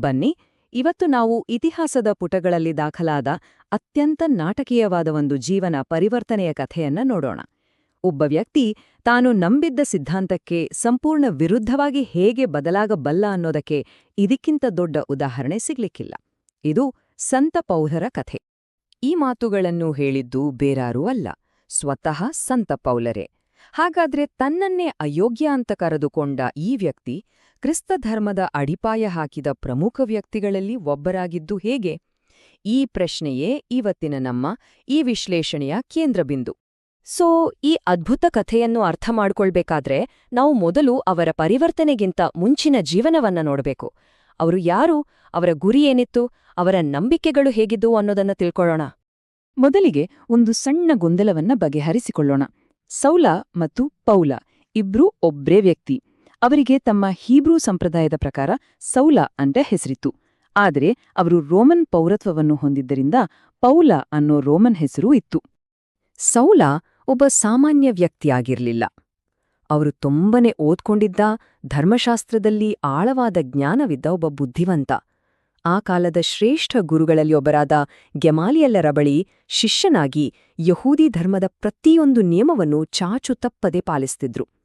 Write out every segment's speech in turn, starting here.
ಬನ್ನಿ, ಇವತ್ತು ನಾವು ಇತಿಹಾಸದ ಪುಟಗಳಲ್ಲಿ ದಾಖಲಾದ ಅತ್ಯಂತ ನಾಟಕೀಯವಾದ ಒಂದು ಜೀವನ ಪರಿವರ್ತನೆಯ ಕಥೆಯನ್ನ ನೋಡೋಣ. ಒಬ್ಬ ವ್ಯಕ್ತಿ ತಾನು ನಂಬಿದ್ದ ಸಿದ್ಧಾಂತಕ್ಕೆ ಸಂಪೂರ್ಣ ವಿರುದ್ಧವಾಗಿ ಹೇಗೆ ಬದಲಾಗಬಲ್ಲ ಅನ್ನೋದಕ್ಕೆ ಇದಕ್ಕಿಂತ ದೊಡ್ಡ ಉದಾಹರಣೆ ಸಿಗ್ಲಿಕ್ಕಿಲ್ಲ. ಇದು ಸಂತ ಪೌಲರ ಕಥೆ. ಈ ಮಾತುಗಳನ್ನು ಹೇಳಿದ್ದು ಬೇರಾರೂ ಅಲ್ಲ, ಸ್ವತಃ ಸಂತ ಪೌಲರೇ. ಹಾಗಾದ್ರೆ ತನ್ನನ್ನೇ ಅಯೋಗ್ಯ ಅಂತ ಕರೆದುಕೊಂಡ ಈ ವ್ಯಕ್ತಿ ಕ್ರಿಸ್ತ ಧರ್ಮದ ಅಡಿಪಾಯ ಹಾಕಿದ ಪ್ರಮುಖ ವ್ಯಕ್ತಿಗಳಲ್ಲಿ ಒಬ್ಬರಾಗಿದ್ದು ಹೇಗೆ? ಈ ಪ್ರಶ್ನೆಯೇ ಇವತ್ತಿನ ನಮ್ಮ ಈ ವಿಶ್ಲೇಷಣೆಯ ಕೇಂದ್ರಬಿಂದು. ಸೋ, ಈ ಅದ್ಭುತ ಕಥೆಯನ್ನು ಅರ್ಥ ಮಾಡ್ಕೊಳ್ಬೇಕಾದ್ರೆ ನಾವು ಮೊದಲು ಅವರ ಪರಿವರ್ತನೆಗಿಂತ ಮುಂಚಿನ ಜೀವನವನ್ನ ನೋಡಬೇಕು. ಅವರು ಯಾರು? ಅವರ ಗುರಿ ಏನಿತ್ತು? ಅವರ ನಂಬಿಕೆಗಳು ಹೇಗಿದ್ದವು ಅನ್ನೋದನ್ನ ತಿಳ್ಕೊಳ್ಳೋಣ. ಮೊದಲಿಗೆ ಒಂದು ಸಣ್ಣ ಗೊಂದಲವನ್ನ ಬಗೆಹರಿಸಿಕೊಳ್ಳೋಣ. ಸೌಲ ಮತ್ತು ಪೌಲ ಇಬ್ರೂ ಒಬ್ರೇ ವ್ಯಕ್ತಿ. ಅವರಿಗೆ ತಮ್ಮ ಹೀಬ್ರೂ ಸಂಪ್ರದಾಯದ ಪ್ರಕಾರ ಸೌಲ ಅಂತ ಹೆಸರಿತ್ತು. ಆದರೆ ಅವರು ರೋಮನ್ ಪೌರತ್ವವನ್ನು ಹೊಂದಿದ್ದರಿಂದ ಪೌಲ ಅನ್ನೋ ರೋಮನ್ ಹೆಸರೂ ಇತ್ತು. ಸೌಲ ಒಬ್ಬ ಸಾಮಾನ್ಯ ವ್ಯಕ್ತಿಯಾಗಿರ್ಲಿಲ್ಲ. ಅವರು ತುಂಬನೇ ಓದ್ಕೊಂಡಿದ್ದ, ಧರ್ಮಶಾಸ್ತ್ರದಲ್ಲಿ ಆಳವಾದ ಜ್ಞಾನವಿದ್ದ ಒಬ್ಬ ಬುದ್ಧಿವಂತ. ಆ ಕಾಲದ ಶ್ರೇಷ್ಠ ಗುರುಗಳಲ್ಲಿ ಒಬ್ಬರಾದ ಗೆಮಾಲಿಯಲ್ಲರ ಬಳಿ ಶಿಷ್ಯನಾಗಿ ಯಹೂದಿ ಧರ್ಮದ ಪ್ರತಿಯೊಂದು ನಿಯಮವನ್ನು ಚಾಚು ತಪ್ಪದೆ ಪಾಲಿಸ್ತಿದ್ರು.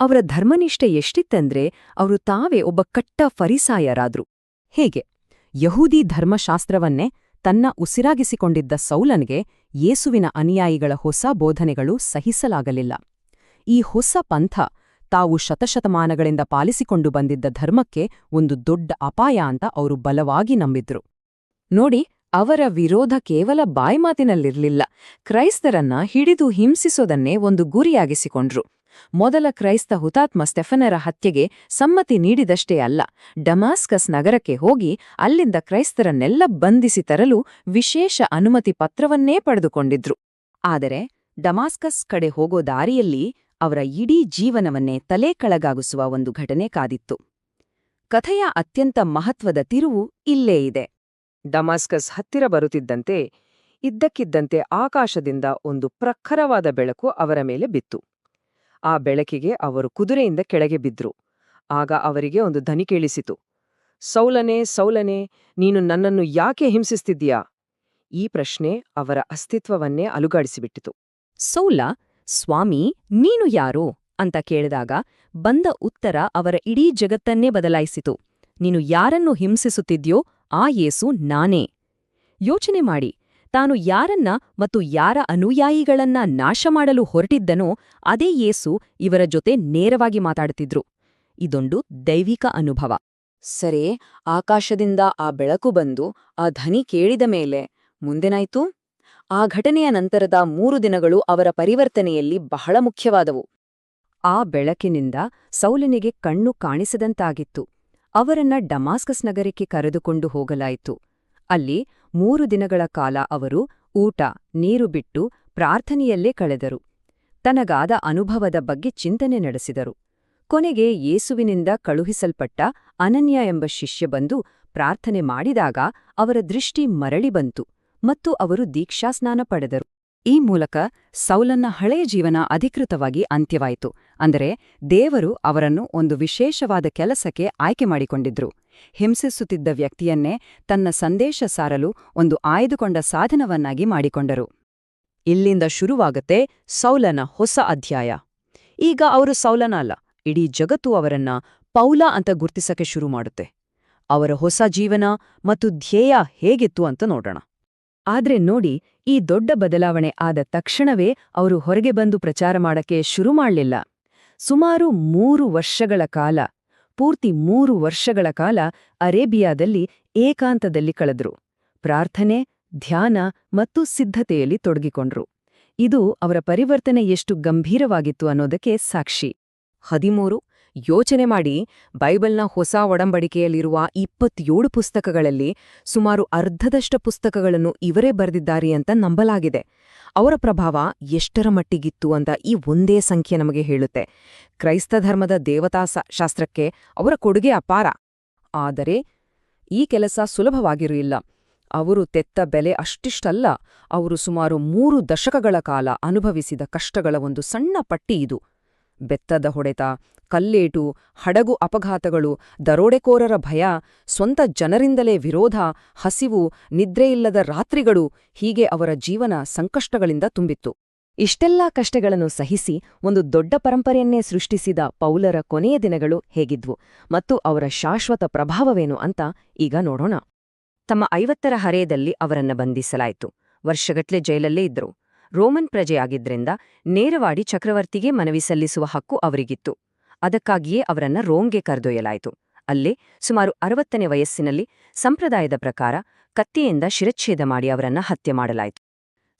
ಅವರ ಧರ್ಮನಿಷ್ಠೆ ಎಷ್ಟಿತ್ತಂದ್ರೆ ಅವರು ತಾವೇ ಒಬ್ಬ ಕಟ್ಟ ಫರಿಸಾಯರಾದ್ರು. ಹೇಗೆ? ಯಹೂದಿ ಧರ್ಮಶಾಸ್ತ್ರವನ್ನೇ ತನ್ನ ಉಸಿರಾಗಿಸಿಕೊಂಡಿದ್ದ ಸೌಲನ್ಗೆ ಯೇಸುವಿನ ಅನುಯಾಯಿಗಳ ಹೊಸ ಬೋಧನೆಗಳು ಸಹಿಸಲಾಗಲಿಲ್ಲ. ಈ ಹೊಸ ಪಂಥ ತಾವು ಶತಶತಮಾನಗಳಿಂದ ಪಾಲಿಸಿಕೊಂಡು ಬಂದಿದ್ದ ಧರ್ಮಕ್ಕೆ ಒಂದು ದೊಡ್ಡ ಅಪಾಯ ಅಂತ ಅವರು ಬಲವಾಗಿ ನಂಬಿದ್ರು. ನೋಡಿ, ಅವರ ವಿರೋಧ ಕೇವಲ ಬಾಯ್ಮಾತಿನಲ್ಲಿರ್ಲಿಲ್ಲ. ಕ್ರೈಸ್ತರನ್ನ ಹಿಡಿದು ಹಿಂಸಿಸೋದನ್ನೇ ಒಂದು ಗುರಿಯಾಗಿಸಿಕೊಂಡ್ರು. ಮೊದಲ ಕ್ರೈಸ್ತ ಹುತಾತ್ಮ ಸ್ಟೆಫನರ ಹತ್ಯೆಗೆ ಸಮ್ಮತಿ ನೀಡಿದಷ್ಟೇ ಅಲ್ಲ, ಡಮಾಸ್ಕಸ್ ನಗರಕ್ಕೆ ಹೋಗಿ ಅಲ್ಲಿಂದ ಕ್ರೈಸ್ತರನ್ನೆಲ್ಲ ಬಂಧಿಸಿ ತರಲು ವಿಶೇಷ ಅನುಮತಿ ಪತ್ರವನ್ನೇ ಪಡೆದುಕೊಂಡಿದ್ರು. ಆದರೆ ಡಮಾಸ್ಕಸ್ ಕಡೆ ಹೋಗೋ ದಾರಿಯಲ್ಲಿ ಅವರ ಇಡೀ ಜೀವನವನ್ನೇ ತಲೆ ಕೆಳಗಾಗಿಸುವ ಒಂದು ಘಟನೆ ಕಾದಿತ್ತು. ಕಥೆಯ ಅತ್ಯಂತ ಮಹತ್ವದ ತಿರುವು ಇಲ್ಲೇ ಇದೆ. ಡಮಾಸ್ಕಸ್ ಹತ್ತಿರ ಬರುತ್ತಿದ್ದಂತೆ, ಇದ್ದಕ್ಕಿದ್ದಂತೆ ಆಕಾಶದಿಂದ ಒಂದು ಪ್ರಖರವಾದ ಬೆಳಕು ಅವರ ಮೇಲೆ ಬಿತ್ತು. ಆ ಬೆಳಕಿಗೆ ಅವರು ಕುದುರೆಯಿಂದ ಕೆಳಗೆ ಬಿದ್ರು. ಆಗ ಅವರಿಗೆ ಒಂದು ಧನಿ ಕೇಳಿಸಿತು. ಸೌಲನೆ ಸೌಲನೆ, ನೀನು ನನ್ನನ್ನು ಯಾಕೆ ಹಿಂಸಿಸ್ತಿದ್ದೀಯಾ? ಈ ಪ್ರಶ್ನೆ ಅವರ ಅಸ್ತಿತ್ವವನ್ನೇ ಅಲುಗಾಡಿಸಿಬಿಟ್ಟಿತು. ಸೌಲ, ಸ್ವಾಮಿ, ನೀನು ಯಾರು? ಅಂತ ಕೇಳಿದಾಗ ಬಂದ ಉತ್ತರ ಅವರ ಇಡೀ ಜಗತ್ತನ್ನೇ ಬದಲಾಯಿಸಿತು. ನೀನು ಯಾರನ್ನು ಹಿಂಸಿಸುತ್ತಿದ್ಯೋ, ಆ ಯೇಸು ನಾನೇ. ಯೋಚನೆ ಮಾಡಿ ತಾನು ಯಾರನ್ನ ಮತ್ತು ಯಾರ ಅನುಯಾಯಿಗಳನ್ನ ನಾಶ ಮಾಡಲು ಹೊರಟಿದ್ದನೋ ಅದೇ ಯೇಸು ಇವರ ಜೊತೆ ನೇರವಾಗಿ ಮಾತಾಡುತ್ತಿದ್ರು. ಇದೊಂದು ದೈವಿಕ ಅನುಭವ. ಸರೇ, ಆಕಾಶದಿಂದ ಆ ಬೆಳಕು ಬಂದು ಆ ಧನಿ ಕೇಳಿದ ಮೇಲೆ ಮುಂದೆನಾಯ್ತು? ಆ ಘಟನೆಯ ನಂತರದ ಮೂರು ದಿನಗಳು ಅವರ ಪರಿವರ್ತನೆಯಲ್ಲಿ ಬಹಳ ಮುಖ್ಯವಾದವು. ಆ ಬೆಳಕಿನಿಂದ ಸೌಲನಿಗೆ ಕಣ್ಣು ಕಾಣಿಸದಂತಾಗಿತ್ತು. ಅವರನ್ನ ಡಮಾಸ್ಕಸ್ ನಗರಕ್ಕೆ ಕರೆದುಕೊಂಡು ಹೋಗಲಾಯಿತು. ಅಲ್ಲಿ ಮೂರು ದಿನಗಳ ಕಾಲ ಅವರು ಊಟ, ನೀರು ಬಿಟ್ಟು ಪ್ರಾರ್ಥನೆಯಲ್ಲೇ ಕಳೆದರು. ತನಗಾದ ಅನುಭವದ ಬಗ್ಗೆ ಚಿಂತನೆ ನಡೆಸಿದರು. ಕೊನೆಗೆ ಯೇಸುವಿನಿಂದ ಕಳುಹಿಸಲ್ಪಟ್ಟ ಅನನ್ಯ ಎಂಬ ಶಿಷ್ಯ ಬಂದು ಪ್ರಾರ್ಥನೆ ಮಾಡಿದಾಗ ಅವರ ದೃಷ್ಟಿ ಮರಳಿ ಬಂತು ಮತ್ತು ಅವರು ದೀಕ್ಷಾಸ್ನಾನ ಪಡೆದರು. ಈ ಮೂಲಕ ಸೌಲನ್ನ ಹಳೆಯ ಜೀವನ ಅಧಿಕೃತವಾಗಿ ಅಂತ್ಯವಾಯಿತು. ಅಂದರೆ ದೇವರು ಅವರನ್ನು ಒಂದು ವಿಶೇಷವಾದ ಕೆಲಸಕ್ಕೆ ಆಯ್ಕೆ ಮಾಡಿಕೊಂಡಿದ್ರು. ಹಿಂಸಿಸುತ್ತಿದ್ದ ವ್ಯಕ್ತಿಯನ್ನೇ ತನ್ನ ಸಂದೇಶ ಸಾರಲು ಒಂದು ಆಯ್ದುಕೊಂಡ ಸಾಧನವನ್ನಾಗಿ ಮಾಡಿಕೊಂಡರು. ಇಲ್ಲಿಂದ ಶುರುವಾಗತ್ತೆ ಸೌಲನ ಹೊಸ ಅಧ್ಯಾಯ. ಈಗ ಅವರು ಸೌಲನ ಅಲ್ಲ, ಇಡೀ ಜಗತ್ತು ಅವರನ್ನ ಪೌಲ ಅಂತ ಗುರ್ತಿಸಕ್ಕೆ ಶುರು ಮಾಡುತ್ತೆ. ಅವರ ಹೊಸ ಜೀವನ ಮತ್ತು ಧ್ಯೇಯ ಹೇಗಿತ್ತು ಅಂತ ನೋಡೋಣ. ಆದ್ರೆ ನೋಡಿ, ಈ ದೊಡ್ಡ ಬದಲಾವಣೆ ಆದ ತಕ್ಷಣವೇ ಅವರು ಹೊರಗೆ ಬಂದು ಪ್ರಚಾರ ಮಾಡಕ್ಕೆ ಶುರು ಮಾಡಲಿಲ್ಲ. ಸುಮಾರು ಮೂರು ವರ್ಷಗಳ ಕಾಲ ಪೂರ್ತಿ ಮೂರು ವರ್ಷಗಳ ಕಾಲ ಅರೇಬಿಯಾದಲ್ಲಿ ಏಕಾಂತದಲ್ಲಿ ಕಳೆದ್ರು. ಪ್ರಾರ್ಥನೆ, ಧ್ಯಾನ ಮತ್ತು ಸಿದ್ಧತೆಯಲ್ಲಿ ತೊಡಗಿಕೊಂಡ್ರು. ಇದು ಅವರ ಪರಿವರ್ತನೆ ಎಷ್ಟು ಗಂಭೀರವಾಗಿತ್ತು ಅನ್ನೋದಕ್ಕೆ ಸಾಕ್ಷಿ. ಹದಿಮೂರು, ಯೋಚನೆ ಮಾಡಿ, ಬೈಬಲ್ನ ಹೊಸ ಒಡಂಬಡಿಕೆಯಲ್ಲಿರುವ ಇಪ್ಪತ್ತೇಳು ಪುಸ್ತಕಗಳಲ್ಲಿ ಸುಮಾರು ಅರ್ಧದಷ್ಟು ಪುಸ್ತಕಗಳನ್ನು ಇವರೇ ಬರೆದಿದ್ದಾರೆ ಅಂತ ನಂಬಲಾಗಿದೆ. ಅವರ ಪ್ರಭಾವ ಎಷ್ಟರ ಮಟ್ಟಿಗಿತ್ತು ಅಂತ ಈ ಒಂದೇ ಸಂಖ್ಯೆ ನಮಗೆ ಹೇಳುತ್ತೆ. ಕ್ರೈಸ್ತ ಧರ್ಮದ ದೇವತಾ ಶಾಸ್ತ್ರಕ್ಕೆ ಅವರ ಕೊಡುಗೆ ಅಪಾರ. ಆದರೆ ಈ ಕೆಲಸ ಸುಲಭವಾಗಿರಲಿಲ್ಲ. ಅವರು ತೆತ್ತ ಬೆಲೆ ಅಷ್ಟಿಷ್ಟಲ್ಲ. ಅವರು ಸುಮಾರು ಮೂರು ದಶಕಗಳ ಕಾಲ ಅನುಭವಿಸಿದ ಕಷ್ಟಗಳ ಒಂದು ಸಣ್ಣ ಪಟ್ಟಿ ಇದು. ಬೆತ್ತದ ಹೊಡೆತ, ಕಲ್ಲೇಟು, ಹಡಗು ಅಪಘಾತಗಳು, ದರೋಡೆಕೋರರ ಭಯ, ಸ್ವಂತ ಜನರಿಂದಲೇ ವಿರೋಧ, ಹಸಿವು, ನಿದ್ರೆಯಿಲ್ಲದ ರಾತ್ರಿಗಳು ಹೀಗೆ ಅವರ ಜೀವನ ಸಂಕಷ್ಟಗಳಿಂದ ತುಂಬಿತ್ತು. ಇಷ್ಟೆಲ್ಲಾ ಕಷ್ಟಗಳನ್ನು ಸಹಿಸಿ ಒಂದು ದೊಡ್ಡ ಪರಂಪರೆಯನ್ನೇ ಸೃಷ್ಟಿಸಿದ ಪೌಲರ ಕೊನೆಯ ದಿನಗಳು ಹೇಗಿದ್ವು ಮತ್ತು ಅವರ ಶಾಶ್ವತ ಪ್ರಭಾವವೇನು ಅಂತ ಈಗ ನೋಡೋಣ. ತಮ್ಮ ಐವತ್ತರ ಹರೆಯದಲ್ಲಿ ಅವರನ್ನ ಬಂಧಿಸಲಾಯಿತು. ವರ್ಷಗಟ್ಲೆ ಜೈಲಲ್ಲೇ ಇದ್ರು ರೋಮನ್ ಪ್ರಜೆಯಾಗಿದ್ದರಿಂದ ನೇರವಾಡಿ ಚಕ್ರವರ್ತಿಗೆ ಮನವಿ ಸಲ್ಲಿಸುವ ಹಕ್ಕು ಅವರಿಗಿತ್ತು. ಅದಕ್ಕಾಗಿಯೇ ಅವರನ್ನ ರೋಮ್ಗೆ ಕರೆದೊಯ್ಯಲಾಯಿತು. ಅಲ್ಲೇ ಸುಮಾರು ಅರವತ್ತನೇ ವಯಸ್ಸಿನಲ್ಲಿ ಸಂಪ್ರದಾಯದ ಪ್ರಕಾರ ಕತ್ತಿಯಿಂದ ಶಿರಚ್ಛೇದ ಮಾಡಿ ಅವರನ್ನ ಹತ್ಯೆ ಮಾಡಲಾಯಿತು.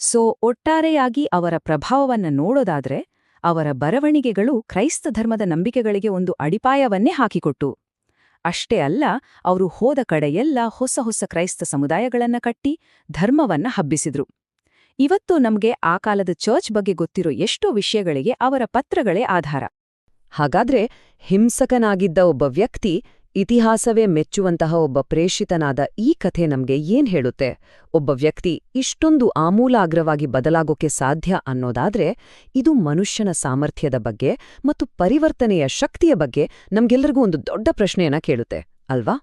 ಸೋ, ಒಟ್ಟಾರೆಯಾಗಿ ಅವರ ಪ್ರಭಾವವನ್ನ ನೋಡೋದಾದ್ರೆ ಅವರ ಬರವಣಿಗೆಗಳು ಕ್ರೈಸ್ತ ಧರ್ಮದ ನಂಬಿಕೆಗಳಿಗೆ ಒಂದು ಅಡಿಪಾಯವನ್ನೇ ಹಾಕಿಕೊಟ್ಟು. ಅಷ್ಟೇ ಅಲ್ಲ, ಅವರು ಹೋದ ಕಡೆಯೆಲ್ಲ ಹೊಸ ಹೊಸ ಕ್ರೈಸ್ತ ಸಮುದಾಯಗಳನ್ನ ಕಟ್ಟಿ ಧರ್ಮವನ್ನ ಹಬ್ಬಿಸಿದ್ರು. ಇವತ್ತು ನಮ್ಗೆ ಆ ಕಾಲದ ಚರ್ಚ್ ಬಗ್ಗೆ ಗೊತ್ತಿರೋ ಎಷ್ಟೋ ವಿಷಯಗಳಿಗೆ ಅವರ ಪತ್ರಗಳೇ ಆಧಾರ. ಹಾಗಾದ್ರೆ ಹಿಂಸಕನಾಗಿದ್ದ ಒಬ್ಬ ವ್ಯಕ್ತಿ ಇತಿಹಾಸವೇ ಮೆಚ್ಚುವಂತಹ ಒಬ್ಬ ಪ್ರೇಷಿತನಾದ ಈ ಕಥೆ ನಮ್ಗೆ ಏನ್ ಹೇಳುತ್ತೆ? ಒಬ್ಬ ವ್ಯಕ್ತಿ ಇಷ್ಟೊಂದು ಆಮೂಲಾಗ್ರವಾಗಿ ಬದಲಾಗೋಕೆ ಸಾಧ್ಯ ಅನ್ನೋದಾದ್ರೆ ಇದು ಮನುಷ್ಯನ ಸಾಮರ್ಥ್ಯದ ಬಗ್ಗೆ ಮತ್ತು ಪರಿವರ್ತನೆಯ ಶಕ್ತಿಯ ಬಗ್ಗೆ ನಮ್ಗೆಲ್ಲರಿಗೂ ಒಂದು ದೊಡ್ಡ ಪ್ರಶ್ನೆಯನ್ನ ಕೇಳುತ್ತೆ, ಅಲ್ವಾ?